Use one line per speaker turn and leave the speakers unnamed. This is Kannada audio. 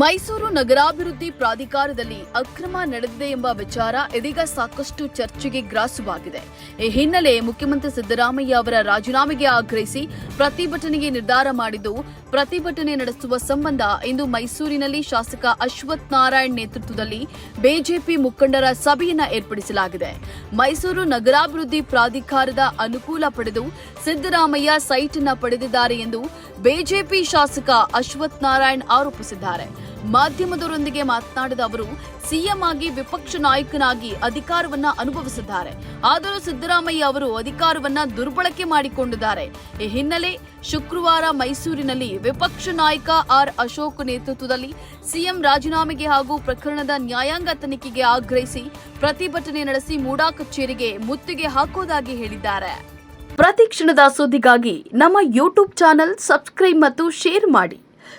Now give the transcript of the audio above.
ಮೈಸೂರು ನಗರಾಭಿವೃದ್ಧಿ ಪ್ರಾಧಿಕಾರದಲ್ಲಿ ಅಕ್ರಮ ನಡೆದಿದೆ ಎಂಬ ವಿಚಾರ ಇದೀಗ ಸಾಕಷ್ಟು ಚರ್ಚೆಗೆ ಗ್ರಾಸವಾಗಿದೆ. ಈ ಹಿನ್ನೆಲೆ ಮುಖ್ಯಮಂತ್ರಿ ಸಿದ್ದರಾಮಯ್ಯ ಅವರ ರಾಜೀನಾಮೆಗೆ ಆಗ್ರಹಿಸಿ ಪ್ರತಿಭಟನೆಗೆ ನಿರ್ಧಾರ ಮಾಡಿದ್ದು, ಪ್ರತಿಭಟನೆ ನಡೆಸುವ ಸಂಬಂಧ ಇಂದು ಮೈಸೂರಿನಲ್ಲಿ ಶಾಸಕ ಅಶ್ವಥ್ ನಾರಾಯಣ್ ನೇತೃತ್ವದಲ್ಲಿ ಬಿಜೆಪಿ ಮುಖಂಡರ ಸಭೆಯನ್ನ ಏರ್ಪಡಿಸಲಾಗಿದೆ. ಮೈಸೂರು ನಗರಾಭಿವೃದ್ಧಿ ಪ್ರಾಧಿಕಾರದ ಅನುಕೂಲ ಪಡೆದು ಸಿದ್ದರಾಮಯ್ಯ ಸೈಟ್ ಪಡೆದಿದ್ದಾರೆ ಎಂದು ಬಿಜೆಪಿ ಶಾಸಕ ಅಶ್ವಥ್ ನಾರಾಯಣ್ ಆರೋಪಿಸಿದ್ದಾರೆ. ಮಾಧ್ಯಮದವರೊಂದಿಗೆ ಮಾತನಾಡಿದ ಅವರು, ಸಿಎಂ ಆಗಿ ವಿಪಕ್ಷ ನಾಯಕನಾಗಿ ಅಧಿಕಾರವನ್ನ ಅನುಭವಿಸಿದ್ದಾರೆ. ಆದರೂ ಸಿದ್ದರಾಮಯ್ಯ ಅವರು ಅಧಿಕಾರವನ್ನ ದುರ್ಬಳಕೆ ಮಾಡಿಕೊಂಡಿದ್ದಾರೆ. ಈ ಹಿನ್ನೆಲೆ ಶುಕ್ರವಾರ ಮೈಸೂರಿನಲ್ಲಿ ವಿಪಕ್ಷ ನಾಯಕ ಆರ್ ಅಶೋಕ್ ನೇತೃತ್ವದಲ್ಲಿ ಸಿಎಂ ರಾಜೀನಾಮೆಗೆ ಹಾಗೂ ಪ್ರಕರಣದ ನ್ಯಾಯಾಂಗ ತನಿಖೆಗೆ ಆಗ್ರಹಿಸಿ ಪ್ರತಿಭಟನೆ ನಡೆಸಿ ಮೂಡಾ ಕಚೇರಿಗೆ ಮುತ್ತಿಗೆ ಹಾಕೋದಾಗಿ ಹೇಳಿದ್ದಾರೆ. ಪ್ರತಿ ಕ್ಷಣದ ಸುದ್ದಿಗಾಗಿ ನಮ್ಮ ಯೂಟ್ಯೂಬ್ ಚಾನೆಲ್ ಸಬ್ಸ್ಕ್ರೈಬ್ ಮತ್ತು ಶೇರ್ ಮಾಡಿ.